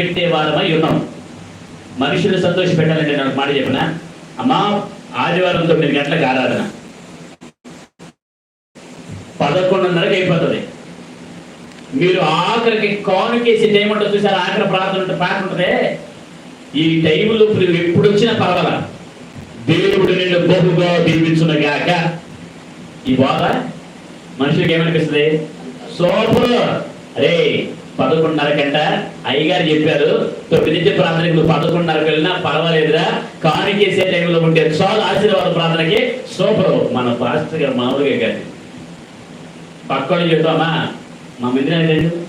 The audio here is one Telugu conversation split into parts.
పెట్టే వారమై ఉన్నాం. మనుషులు సంతోష పెట్టాలంటే నాకు మాట చెప్పిన? అమ్మా ఆదివారం తొమ్మిది గంటలకు ఆరాధన. పదకొండున్నరకు అయిపోతుంది. మీరు ఆఖరికి కానుకేసి టైం చూసారు? ఆఖరి ప్రార్థన ఉంటే ప్రార్థన ఉంటుందే? ఈ టైంలో మీరు ఎప్పుడు వచ్చినా పర్వాలా? దేవుడు నిన్ను బహుగా దీవించునగాక. ఈ బాధ మనుషులకి ఏమనిపిస్తుంది? సూపర్ అరే పదకొండున్నర గంట. అయ్యగారు చెప్పారు తొమ్మిదింటి ప్రార్థనకి నువ్వు పదకొండున్నరకు వెళ్ళినా పర్వాలేదురా. కానికేసే టైంలో ఉంటే చాలు ఆశీర్వాద ప్రార్థనకి సూపర్. మన పాస్టర్ గారు మామూలుగా కాదు. పక్కోళ్ళు చెప్పామా మా మిందిన లేదు?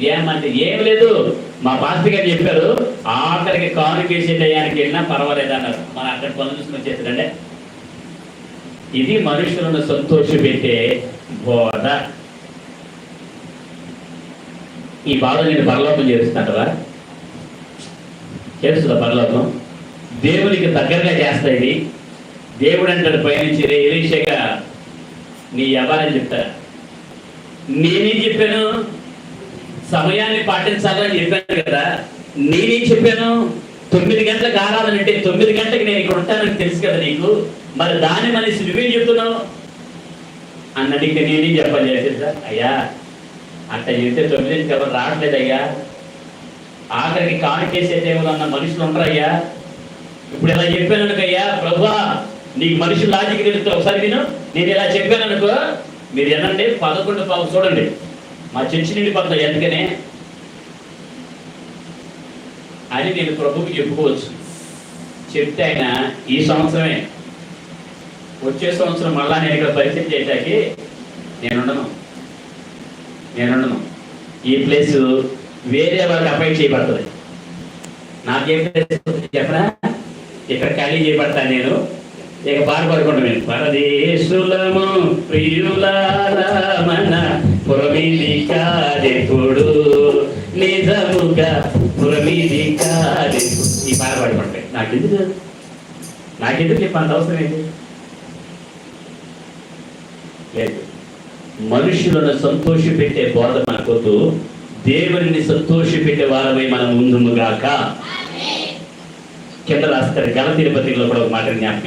ఏమంటే ఏం లేదు. మా పాస్టర్ గారు చెప్పారు ఆఖరికి కాన్వికేషన్ టయానికి వెళ్ళినా పర్వాలేదు అన్నారు. మన అక్కడ పనులు చూసుకొని చేస్తాడంటే ఇది మనుషులను సంతోషపెట్టే బోధ. ఈ బాధ నేను పరలోకం చేస్తుంటారా చేస్తుందా పరలోకం? దేవునికి దగ్గరగా చేస్తా ఇది. దేవుడు అంటాడు పయనించి రే ఎలీషగా నీ ఎవరని చెప్తారా నేనేం చెప్పాను? సమయాన్ని పాటించాలని చెప్పాను కదా. నేనేం చెప్పాను? తొమ్మిది గంటలకు ఆరాధన అంటే తొమ్మిది గంటలకు నేను ఇక్కడ ఉంటానని తెలుసు కదా నీకు. మరి దాని మనిషి నువ్వేం చెప్తున్నావు? అన్నది అడిగితే నేనేం చెప్పాలి సార్ అయ్యా అట్ట చెప్తే తొమ్మిదింటికి ఎవరు రావట్లేదు అయ్యా కాలు చేసే టైంలో అన్న మనుషులు ఉండరయ్యా. ఇప్పుడు ఇలా చెప్పాననుకయ్యా ప్రభా నీకు మనుషులు లాజిక్ తెలుస్తా ఒకసారి నేను నేను ఇలా చెప్పాను అనుకో మీరు ఎనండి పదకొండు పాపం చూడండి. మా చర్చి నుండి కొంత ఎందుకనే? అని నేను ప్రభుకి చెప్పుకోవచ్చు. చెప్తే ఆయన ఈ సంవత్సరమే వచ్చే సంవత్సరం మళ్ళా నేను ఇక్కడ పరిచయం చేయటానికి నేనుండను ఉండను నేను ఈ ప్లేస్ వేరే వాళ్ళకి అపాయింట్ చేయబడుతుంది. నాకేం ప్లేస్ చెప్పనా? ఇక్కడ ఖాళీ చేయబడతాను నేను. ఇక పాట పాడుకుంటా నేను. పరదేశులము ప్రియులారమన పురమిది కాదెప్పుడు నిజముగా పురమిది కాదు ఈ పాట పాడుకుంటాయి నాకెందుకు నాకెందుకు చెప్పంత అవసరం ఏంటి? లేదు. మనుషులను సంతోషపెట్టే బోధ మనకొద్దు. దేవుని సంతోషపెట్టే వారమై మనం ముందుగాక కింద రాస్తారు గల తిరుపతిలో కూడా ఒక మాట జ్ఞాపకం